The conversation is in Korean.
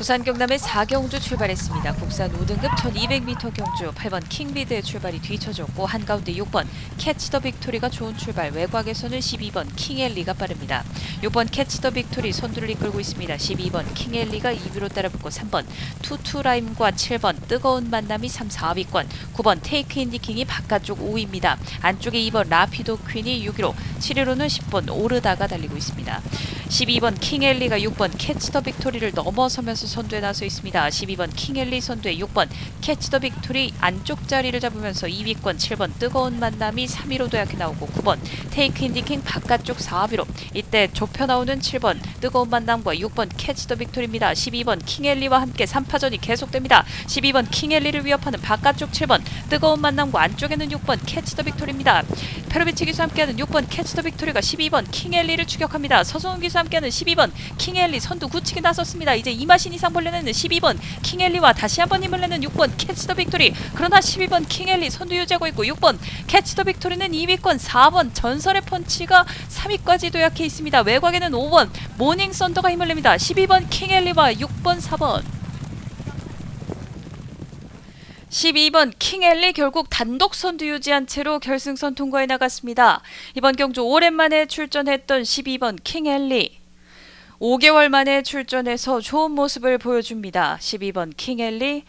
부산 경남의 4경주 출발했습니다. 국산 5등급 1200m 경주 8번 킹비드의 출발이 뒤쳐졌고 한가운데 6번 캐치 더 빅토리가 좋은 출발 외곽에서는 12번 킹엘리가 빠릅니다. 6번 캐치 더 빅토리 선두를 이끌고 있습니다. 12번 킹엘리가 2위로 따라붙고 3번 투투라임과 7번 뜨거운 만남이 3, 4위권 9번 테이크 인디킹이 바깥쪽 5위입니다. 안쪽에 2번 라피도 퀸이 6위로 7위로는 10번 오르다가 달리고 있습니다. 12번 킹엘리가 6번 캐치 더 빅토리를 넘어서면서 선두에 나서 있습니다. 12번 킹엘리 선두에 6번 캐치 더 빅토리 안쪽 자리를 잡으면서 2위권 7번 뜨거운 만남이 3위로 도약해 나오고 9번 테이크 인디킹 바깥쪽 4위로 이때 좁혀 나오는 7번 뜨거운 만남과 6번 캐치 더 빅토리입니다. 12번 킹엘리와 함께 3파전이 계속됩니다. 12번 킹엘리를 위협하는 바깥쪽 7번 뜨거운 만남과 안쪽에는 6번 캐치 더 빅토리입니다. 페로비치 기수 함께하는 6번 캐치 더 빅토리가 12번 킹엘리를 추격합니다. 서성훈 기수 함께하는 12번 킹엘리 선두 굳히게 나섰습니다. 이제 이마신 이상 벌레는 12번 킹엘리와 다시 한번 힘을 내는 6번 캐치 더 빅토리. 그러나 12번 킹엘리 선두 유지하고 있고 6번 캐치 더 빅토리는 2위권 4번 전설의 펀치가 3위까지 도약해 있습니다. 외곽에는 5번 모닝 썬더가 힘을 냅니다. 12번 킹엘리와 6번 4번 12번 킹엘리 결국 단독 선두 유지한 채로 결승선 통과해 나갔습니다. 이번 경주 오랜만에 출전했던 12번 킹엘리. 5개월 만에 출전해서 좋은 모습을 보여줍니다. 12번 킹엘리